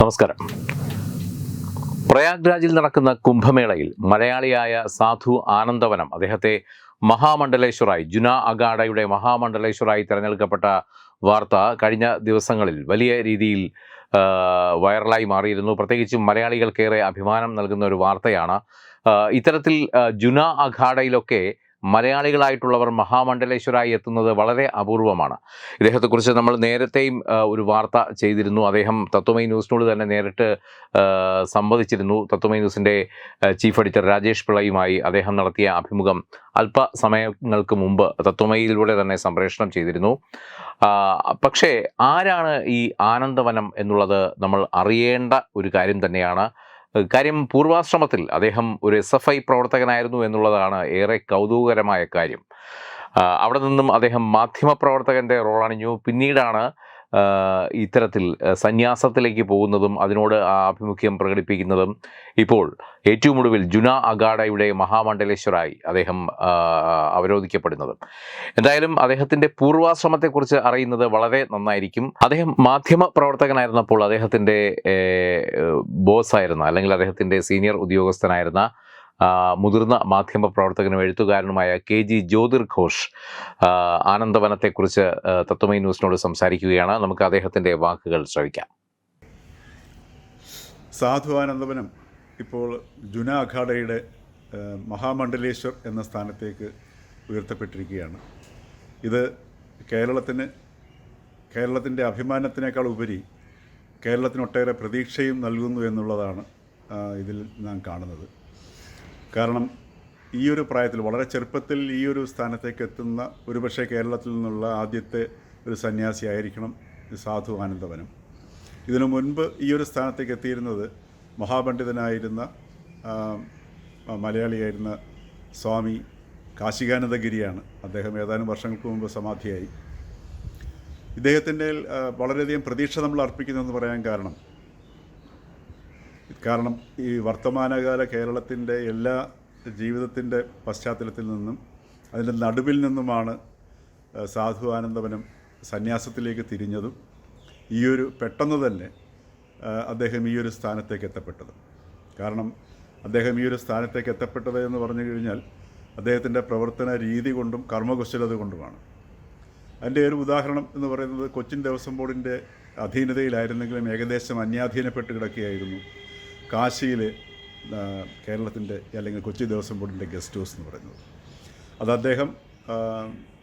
നമസ്കാരം. പ്രയാഗ്രാജിൽ നടക്കുന്ന കുംഭമേളയിൽ മലയാളിയായ സാധു ആനന്ദവനം അദ്ദേഹത്തെ മഹാമണ്ഡലേശ്വറായി ജുന അഗാഡയുടെ മഹാമണ്ഡലേശ്വറായി തിരഞ്ഞെടുക്കപ്പെട്ട വാർത്ത കഴിഞ്ഞ ദിവസങ്ങളിൽ വലിയ രീതിയിൽ വൈറലായി മാറിയിരുന്നു. പ്രത്യേകിച്ചും മലയാളികൾക്കേറെ അഭിമാനം നൽകുന്ന ഒരു വാർത്തയാണ്. ഇത്തരത്തിൽ ജുന അഖാഡയിലൊക്കെ മലയാളികളായിട്ടുള്ളവർ മഹാമണ്ഡലേശ്വരായി എത്തുന്നത് വളരെ അപൂർവമാണ്. ഇദ്ദേഹത്തെക്കുറിച്ച് നമ്മൾ നേരത്തെയും ഒരു വാർത്ത ചെയ്തിരുന്നു. അദ്ദേഹം തത്വമൈ ന്യൂസിനോട് തന്നെ നേരിട്ട് സംവദിച്ചിരുന്നു. തത്വമൈ ന്യൂസിന്റെ ചീഫ് എഡിറ്റർ രാജേഷ് പിള്ളയുമായി അദ്ദേഹം നടത്തിയ അഭിമുഖം അല്പസമയങ്ങൾക്ക് മുമ്പ് തത്വമയിലൂടെ തന്നെ സംപ്രേഷണം ചെയ്തിരുന്നു. പക്ഷേ ആരാണ് ഈ ആനന്ദവനം എന്നുള്ളത് നമ്മൾ അറിയേണ്ട ഒരു കാര്യം തന്നെയാണ്. കാര്യം പൂർവാശ്രമത്തിൽ അദ്ദേഹം ഒരു എസ് എഫ് ഐ പ്രവർത്തകനായിരുന്നു എന്നുള്ളതാണ് ഏറെ കൗതുകകരമായ കാര്യം. അവിടെ നിന്നും അദ്ദേഹം മാധ്യമപ്രവർത്തകന്റെ റോളണിഞ്ഞു. പിന്നീടാണ് ഇത്തരത്തിൽ സന്യാസത്തിലേക്ക് പോകുന്നതും അതിനോട് ആഭിമുഖ്യം പ്രകടിപ്പിക്കുന്നതും ഇപ്പോൾ ഏറ്റവും ഒടുവിൽ ജുന അഗാഡയുടെ മഹാമണ്ഡലേശ്വരായി അദ്ദേഹം അവരോധിക്കപ്പെടുന്നത്. എന്തായാലും അദ്ദേഹത്തിന്റെ പൂർവാശ്രമത്തെക്കുറിച്ച് അറിയുന്നത് വളരെ നന്നായിരിക്കും. അദ്ദേഹം മാധ്യമ പ്രവർത്തകനായിരുന്നപ്പോൾ അദ്ദേഹത്തിന്റെ ബോസ് ആയിരുന്ന അല്ലെങ്കിൽ അദ്ദേഹത്തിന്റെ സീനിയർ ഉദ്യോഗസ്ഥനായിരുന്ന മുതിർന്ന മാധ്യമ പ്രവർത്തകനും എഴുത്തുകാരനുമായ കെ ജി ജ്യോതിർ ഘോഷ് ആനന്ദവനത്തെക്കുറിച്ച് തത്വമൈ ന്യൂസിനോട് സംസാരിക്കുകയാണ്. നമുക്ക് അദ്ദേഹത്തിന്റെ വാക്കുകൾ ശ്രവിക്കാം. സാധു ആനന്ദവനം ഇപ്പോൾ ജുന അഖാഡയുടെ മഹാമണ്ഡലേശ്വർ എന്ന സ്ഥാനത്തേക്ക് ഉയർത്തപ്പെട്ടിരിക്കുകയാണ്. ഇത് കേരളത്തിന് കേരളത്തിന്റെ അഭിമാനത്തിനേക്കാൾ ഉപരി കേരളത്തിനൊട്ടേറെ പ്രതീക്ഷയും നൽകുന്നു എന്നുള്ളതാണ് ഇതിൽ നാം കാണുന്നത്. കാരണം ഈ ഒരു പ്രായത്തിൽ വളരെ ചെറുപ്പത്തിൽ ഈ ഒരു സ്ഥാനത്തേക്ക് എത്തുന്ന ഒരുപക്ഷെ കേരളത്തിൽ നിന്നുള്ള ആദ്യത്തെ ഒരു സന്യാസി ആയിരിക്കണം സാധു ആനന്ദവനം. ഇതിനു മുൻപ് ഈ ഒരു സ്ഥാനത്തേക്ക് എത്തിയിരുന്നത് മഹാപണ്ഡിതനായിരുന്ന മലയാളിയായിരുന്ന സ്വാമി കാശികാനന്ദഗിരിയാണ്. അദ്ദേഹം ഏതാനും വർഷങ്ങൾക്ക് മുമ്പ് സമാധിയായി. ഇദ്ദേഹത്തിന്റെ വളരെയധികം പ്രതീക്ഷ നമ്മൾ അർപ്പിക്കുന്നതെന്ന് പറയാൻ കാരണം കാരണം ഈ വർത്തമാനകാല കേരളത്തിന്റെ എല്ലാ ജീവിതത്തിന്റെ പശ്ചാത്തലത്തിൽ നിന്നും അതിന്റെ നടുവിൽ നിന്നുമാണ് സാധു ആനന്ദവനം സന്യാസത്തിലേക്ക് തിരിഞ്ഞതും ഈയൊരു പെട്ടെന്ന് തന്നെ അദ്ദേഹം ഈ ഒരു സ്ഥാനത്തേക്ക് എത്തപ്പെട്ടത്. കാരണം അദ്ദേഹം ഈ ഒരു സ്ഥാനത്തേക്ക് എത്തപ്പെട്ടത് എന്ന് പറഞ്ഞു കഴിഞ്ഞാൽ അദ്ദേഹത്തിന്റെ പ്രവർത്തന രീതി കൊണ്ടും കർമ്മകുശലത കൊണ്ടുമാണ്. അതിന്റെ ഒരു ഉദാഹരണം എന്ന് പറയുന്നത് കൊച്ചിൻ ദേവസ്വം ബോർഡിന്റെ അധീനതയിലായിരുന്നെങ്കിലും ഏകദേശം അന്യാധീനപ്പെട്ട് കിടക്കുകയായിരുന്നു. കാശിയിൽ കേരളത്തിന്റെ അല്ലെങ്കിൽ കൊച്ചി ദേവസ്വം ബോർഡിന്റെ ഗസ്റ്റ് ഹൗസ് എന്ന് പറയുന്നത്. അത് അദ്ദേഹം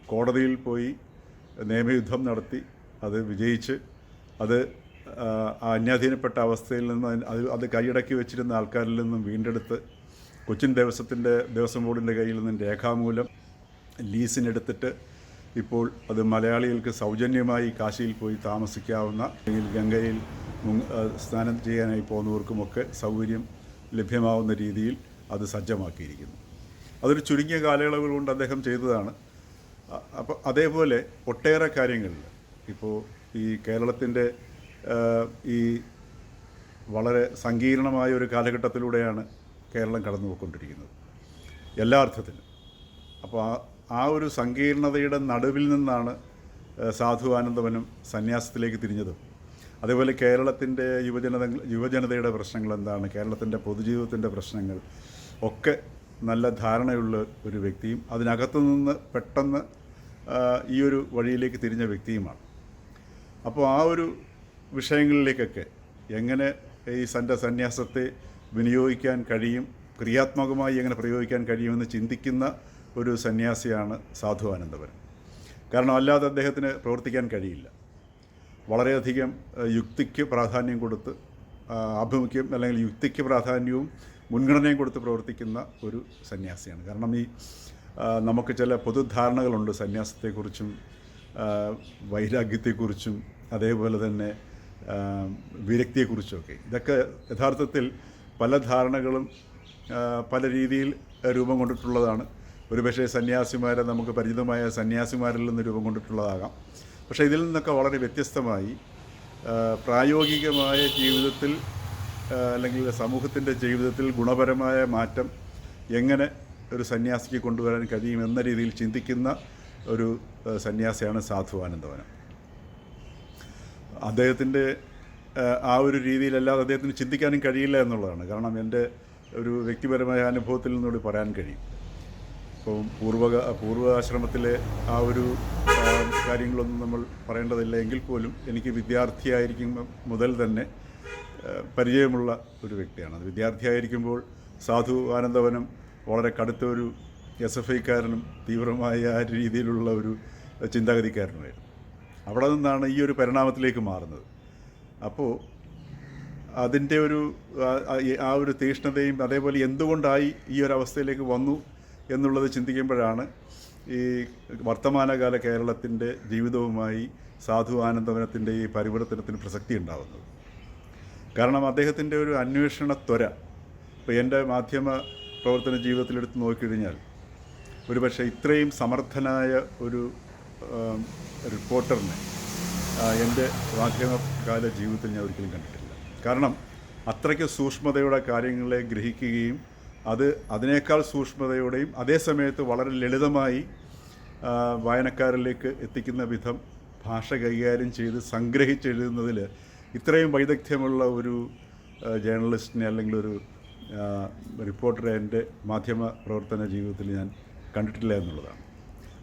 കോടതിയിൽ പോയി നിയമയുദ്ധം നടത്തി അത് വിജയിച്ച് അത് അന്യാധീനപ്പെട്ട അവസ്ഥയിൽ നിന്ന് അത് അത് കൈയടക്കി വെച്ചിരുന്ന ആൾക്കാരിൽ നിന്നും വീണ്ടെടുത്ത് കൊച്ചിൻ ദേവസ്വത്തിന്റെ ദേവസ്വം ബോർഡിന്റെ കയ്യിൽ നിന്നും രേഖാമൂലം ലീസിനെടുത്തിട്ട് ഇപ്പോൾ അത് മലയാളികൾക്ക് സൗജന്യമായി കാശിയിൽ പോയി താമസിക്കാവുന്ന അല്ലെങ്കിൽ ഗംഗയിൽ സ്നാനം ചെയ്യാനായി പോകുന്നവർക്കുമൊക്കെ സൗകര്യം ലഭ്യമാവുന്ന രീതിയിൽ അത് സജ്ജമാക്കിയിരിക്കുന്നു. അതൊരു ചുരുങ്ങിയ കാലയളവ് കൊണ്ട് അദ്ദേഹം ചെയ്തതാണ്. അപ്പോൾ അതേപോലെ ഒട്ടേറെ കാര്യങ്ങളിൽ ഇപ്പോൾ ഈ കേരളത്തിന്റെ ഈ വളരെ സങ്കീർണമായ ഒരു കാലഘട്ടത്തിലൂടെയാണ് കേരളം കടന്നു പോയിക്കൊണ്ടിരിക്കുന്നത് എല്ലാ അർത്ഥത്തിലും. അപ്പോൾ ആ ഒരു സങ്കീർണതയുടെ നടുവിൽ നിന്നാണ് ഏഹ്, സാധു ആനന്ദവനും സന്യാസത്തിലേക്ക് തിരിഞ്ഞത്. അതേപോലെ കേരളത്തിന്റെ യുവജനത യുവജനതയുടെ പ്രശ്നങ്ങൾ എന്താണ്? കേരളത്തിന്റെ പൊതുജീവിതത്തിന്റെ പ്രശ്നങ്ങൾ. ഒക്കെ നല്ല ധാരണയുള്ള ഒരു വ്യക്തിയും അതിനകത്തു നിന്ന് പെട്ടെന്ന് ഈ ഒരു വഴിയിലേക്ക് തിരിഞ്ഞ വ്യക്തിയുമാണ്. അപ്പോൾ ആ ഒരു വിഷയങ്ങളിലേക്കൊക്കെ എങ്ങനെ ഈ സന്റെ സന്യാസത്തെ വിനിയോഗിക്കാൻ കഴിയും? ക്രിയാത്മകമായി എങ്ങനെ പ്രയോഗിക്കാൻ കഴിയുമെന്ന് ചിന്തിക്കുന്ന ഒരു സന്യാസിയാണ് സാധു ആനന്ദപുരം. കാരണം അല്ലാതെ അദ്ദേഹത്തിന് പ്രവർത്തിക്കാൻ കഴിയില്ല. വളരെയധികം യുക്തിക്ക് പ്രാധാന്യം കൊടുത്ത് ആഭിമുഖ്യം അല്ലെങ്കിൽ യുക്തിക്ക് പ്രാധാന്യവും മുൻഗണനയും കൊടുത്ത് പ്രവർത്തിക്കുന്ന ഒരു സന്യാസിയാണ്. കാരണം ഈ നമുക്ക് ചില പൊതുധാരണകളുണ്ട് സന്യാസത്തെക്കുറിച്ചും വൈരാഗ്യത്തെക്കുറിച്ചും അതേപോലെ തന്നെ ആ, വിരക്തിയെക്കുറിച്ചുമൊക്കെ ഇതൊക്കെ യഥാർത്ഥത്തിൽ പല ധാരണകളും പല രീതിയിൽ രൂപം കൊണ്ടിട്ടുള്ളതാണ്. ഒരുപക്ഷെ സന്യാസിമാരെ നമുക്ക് പരിചിതമായ സന്യാസിമാരിൽ നിന്ന് രൂപം കൊണ്ടിട്ടുള്ളതാകാം. പക്ഷേ ഇതിൽ നിന്നൊക്കെ വളരെ വ്യത്യസ്തമായി പ്രായോഗികമായ ജീവിതത്തിൽ അല്ലെങ്കിൽ സമൂഹത്തിന്റെ ജീവിതത്തിൽ ഗുണപരമായ മാറ്റം എങ്ങനെ ഒരു സന്യാസിക്ക് കൊണ്ടുവരാൻ കഴിയും എന്ന രീതിയിൽ ചിന്തിക്കുന്ന ഒരു സന്യാസിയാണ് സാധു ആനന്ദവനം അദ്ദേഹത്തിന്റെ ആ ഒരു രീതിയിലല്ലാതെ അദ്ദേഹത്തിന് ചിന്തിക്കാനും കഴിയില്ല എന്നുള്ളതാണ്. കാരണം എന്റെ ഒരു വ്യക്തിപരമായ അനുഭവത്തിൽ നിന്നുകൂടി പറയാൻ കഴിയും. ഇപ്പം പൂർവ പൂർവാശ്രമത്തിലെ ആ ഒരു കാര്യങ്ങളൊന്നും നമ്മൾ പറയേണ്ടതില്ല എങ്കിൽ പോലും എനിക്ക് വിദ്യാർത്ഥിയായിരിക്കും മുതൽ തന്നെ പരിചയമുള്ള ഒരു വ്യക്തിയാണ്. അത് വിദ്യാർത്ഥിയായിരിക്കുമ്പോൾ സാധു ആനന്ദവനം വളരെ കടുത്ത ഒരു എസ് എഫ് ഐക്കാരനും തീവ്രമായ ആ രീതിയിലുള്ള ഒരു ചിന്താഗതിക്കാരനുമായിരുന്നു. അവിടെ നിന്നാണ് ഈ ഒരു പരിണാമത്തിലേക്ക് മാറുന്നത്. അപ്പോൾ അതിന്റെ ഒരു ആ- ഒരു തീഷ്ണതയും അതേപോലെ എന്തുകൊണ്ടായി ഈ ഒരു അവസ്ഥയിലേക്ക് വന്നു എന്നുള്ളത് ചിന്തിക്കുമ്പോഴാണ് ഈ വർത്തമാനകാല കേരളത്തിന്റെ ജീവിതവുമായി സാധു ആനന്ദവനത്തിന്റെ ഈ പരിവർത്തനത്തിന് പ്രസക്തി ഉണ്ടാകുന്നത് കാരണം അദ്ദേഹത്തിന്റെ ഒരു അന്വേഷണ ത്വര ഇപ്പോൾ എന്റെ മാധ്യമ പ്രവർത്തന ജീവിതത്തിലെടുത്ത് നോക്കിക്കഴിഞ്ഞാൽ ഒരുപക്ഷെ ഇത്രയും സമർത്ഥനായ ഒരു റിപ്പോർട്ടറിനെ എന്റെ മാധ്യമകാല ജീവിതത്തിൽ ഞാൻ ഒരിക്കലും കണ്ടിട്ടില്ല. കാരണം അത്രയ്ക്ക് സൂക്ഷ്മതയുടെ കാര്യങ്ങളെ ഗ്രഹിക്കുകയും അത് അതിനേക്കാൾ സൂക്ഷ്മതയോടെയും അതേ സമയത്ത് വളരെ ലളിതമായി വായനക്കാരിലേക്ക് എത്തിക്കുന്ന വിധം ഭാഷ കൈകാര്യം ചെയ്ത് സംഗ്രഹിച്ചെഴുതുന്നതിൽ ഇത്രയും വൈദഗ്ധ്യമുള്ള ഒരു ജേർണലിസ്റ്റിനെ അല്ലെങ്കിൽ ഒരു റിപ്പോർട്ടറെ എന്റെ മാധ്യമ പ്രവർത്തന ജീവിതത്തിൽ ഞാൻ കണ്ടിട്ടില്ല എന്നുള്ളതാണ്.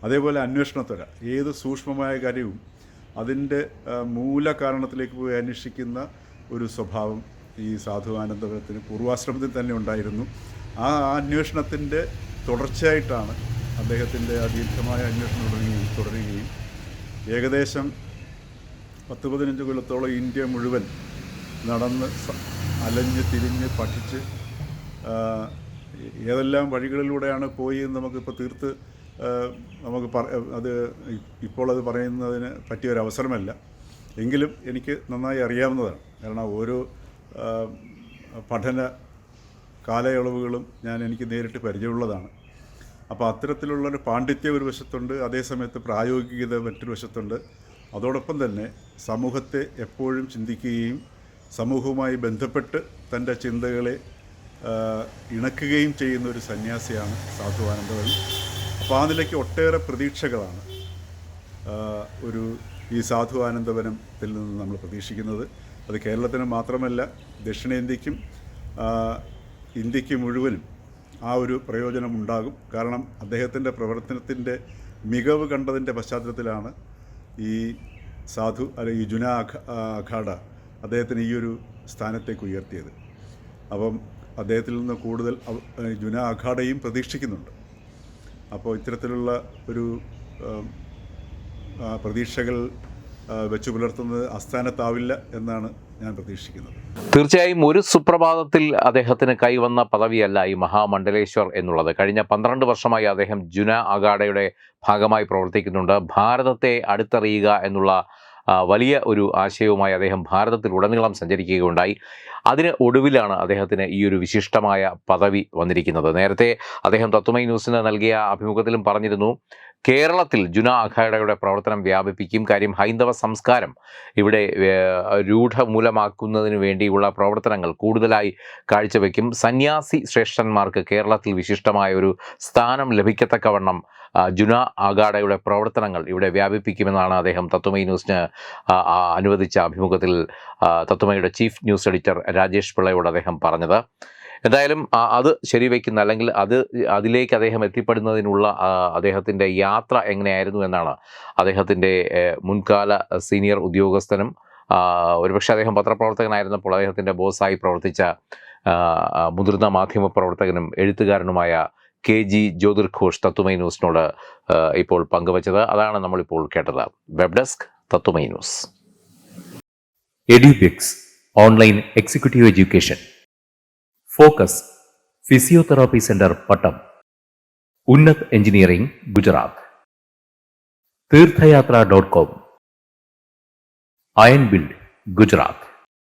അതേപോലെ അന്വേഷണത്വര ഏത് സൂക്ഷ്മമായ കാര്യവും അതിന്റെ മൂല കാരണത്തിലേക്ക് പോയി അന്വേഷിക്കുന്ന ഒരു സ്വഭാവം ഈ സാധു ആനന്ദപുരത്തിന് പൂർവാശ്രമത്തിൽ തന്നെ ഉണ്ടായിരുന്നു. ആ അന്വേഷണത്തിന്റെ തുടർച്ചയായിട്ടാണ് അദ്ദേഹത്തിന്റെ ആ ദീർഘമായ അന്വേഷണം തുടങ്ങുകയും തുടരുകയും. ഏകദേശം പത്ത് പതിനഞ്ച് കൊല്ലത്തോളം ഇന്ത്യ മുഴുവൻ നടന്ന് അലഞ്ഞ് തിരിഞ്ഞ് പഠിച്ച് ഏതെല്ലാം വഴികളിലൂടെയാണ് പോയി എന്ന് നമുക്കിപ്പോൾ തീർത്ത് നമുക്ക് പറ അത് ഇപ്പോൾ അത് പറയുന്നതിന് പറ്റിയ ഒരു അവസരമല്ല. എങ്കിലും എനിക്ക് നന്നായി അറിയാവുന്നതാണ്. കാരണം ഓരോ പഠന കാലയളവുകളും ഞാൻ എനിക്ക് നേരിട്ട് പരിചയമുള്ളതാണ്. അപ്പോൾ അത്തരത്തിലുള്ളൊരു പാണ്ഡിത്യം ഒരു വശത്തുണ്ട് അതേസമയത്ത് പ്രായോഗികത മറ്റൊരു വശത്തുണ്ട്. അതോടൊപ്പം തന്നെ സമൂഹത്തെ എപ്പോഴും ചിന്തിക്കുകയും സമൂഹവുമായി ബന്ധപ്പെട്ട് തന്റെ ചിന്തകളെ ഇണക്കുകയും ചെയ്യുന്ന ഒരു സന്യാസിയാണ് സാധുവാനന്ദവൻ അപ്പോൾ ആ നിലയ്ക്ക് ഒട്ടേറെ പ്രതീക്ഷകളാണ് ഒരു ഈ സാധു ആനന്ദവനത്തിൽ നിന്ന് നമ്മൾ പ്രതീക്ഷിക്കുന്നത്. അത് കേരളത്തിന് മാത്രമല്ല ദക്ഷിണേന്ത്യക്കും ഇന്ത്യയ്ക്ക് മുഴുവനും ആ ഒരു പ്രയോജനമുണ്ടാകും. കാരണം അദ്ദേഹത്തിന്റെ പ്രവർത്തനത്തിന്റെ മികവ് കണ്ടതിന്റെ പശ്ചാത്തലത്തിലാണ് ഈ സാധു അല്ല ഈ ജുന അഖാഡ അദ്ദേഹത്തിന് ഈ ഒരു സ്ഥാനത്തേക്ക് ഉയർത്തിയത്. അപ്പം അദ്ദേഹത്തിൽ നിന്ന് കൂടുതൽ ജുന അഖാഡയും പ്രതീക്ഷിക്കുന്നുണ്ട്. അപ്പോൾ ഇത്തരത്തിലുള്ള ഒരു പ്രതീക്ഷകൾ വെച്ചു പുലർത്തുന്നത് അസ്ഥാനത്താവില്ല എന്നാണ് ഞാൻ പ്രതീക്ഷിക്കുന്നത്. തീർച്ചയായും ഒരു സുപ്രഭാതത്തിൽ അദ്ദേഹത്തിന് കൈവന്ന പദവിയല്ല ഈ മഹാമണ്ഡലേശ്വർ എന്നുള്ളത്. കഴിഞ്ഞ പന്ത്രണ്ട് വർഷമായി അദ്ദേഹം ജുന അഗാഡയുടെ ഭാഗമായി പ്രവർത്തിക്കുന്നുണ്ട്. ഭാരതത്തെ അടുത്തറിയുക എന്നുള്ള വലിയ ഒരു ആശയവുമായി അദ്ദേഹം ഭാരതത്തിൽ ഉടനീളം സഞ്ചരിക്കുകയുണ്ടായി. അതിന് ഒടുവിലാണ് അദ്ദേഹത്തിന് ഈ ഒരു വിശിഷ്ടമായ പദവി വന്നിരിക്കുന്നത്. നേരത്തെ അദ്ദേഹം തത്വമൈ ന്യൂസിന് നൽകിയ അഭിമുഖത്തിലും പറഞ്ഞിരുന്നു കേരളത്തിൽ ജുന അഖാഡയുടെ പ്രവർത്തനം വ്യാപിപ്പിക്കും. കാര്യം ഹൈന്ദവ സംസ്കാരം ഇവിടെ രൂഢമൂലമാക്കുന്നതിന് വേണ്ടിയുള്ള പ്രവർത്തനങ്ങൾ കൂടുതലായി കാഴ്ചവെക്കും. സന്യാസി ശ്രേഷ്ഠന്മാർക്ക് കേരളത്തിൽ വിശിഷ്ടമായ ഒരു സ്ഥാനം ലഭിക്കത്തക്കവണ്ണം ജുന ആഗാഡയുടെ പ്രവർത്തനങ്ങൾ ഇവിടെ വ്യാപിപ്പിക്കുമെന്നാണ് അദ്ദേഹം തത്വമൈ ന്യൂസിന് അനുവദിച്ച അഭിമുഖത്തിൽ തത്വമയുടെ ചീഫ് ന്യൂസ് എഡിറ്റർ രാജേഷ് പിള്ളയോട് അദ്ദേഹം പറഞ്ഞത്. എന്തായാലും അത് ശരിവെക്കുന്ന അല്ലെങ്കിൽ അത് അതിലേക്ക് അദ്ദേഹം എത്തിപ്പെടുന്നതിനുള്ള അദ്ദേഹത്തിന്റെ യാത്ര എങ്ങനെയായിരുന്നു എന്നാണ് അദ്ദേഹത്തിന്റെ മുൻകാല സീനിയർ ഉദ്യോഗസ്ഥനും ഒരുപക്ഷെ അദ്ദേഹം പത്രപ്രവർത്തകനായിരുന്നപ്പോൾ അദ്ദേഹത്തിന്റെ ബോസായി പ്രവർത്തിച്ച മുതിർന്ന മാധ്യമ പ്രവർത്തകനും എഴുത്തുകാരനുമായ കെ ജി ജ്യോതിർ ഘോഷ് തത്വമൈ ന്യൂസിനോട് ഇപ്പോൾ പങ്കുവച്ചത്. അതാണ് നമ്മളിപ്പോൾ കേട്ടത്. Web desk Tatwamayi news Edubix online executive education focus physiotherapy centre Pattom Unnath engineering Gujarat Theerthayathra dot com iron build Gujarat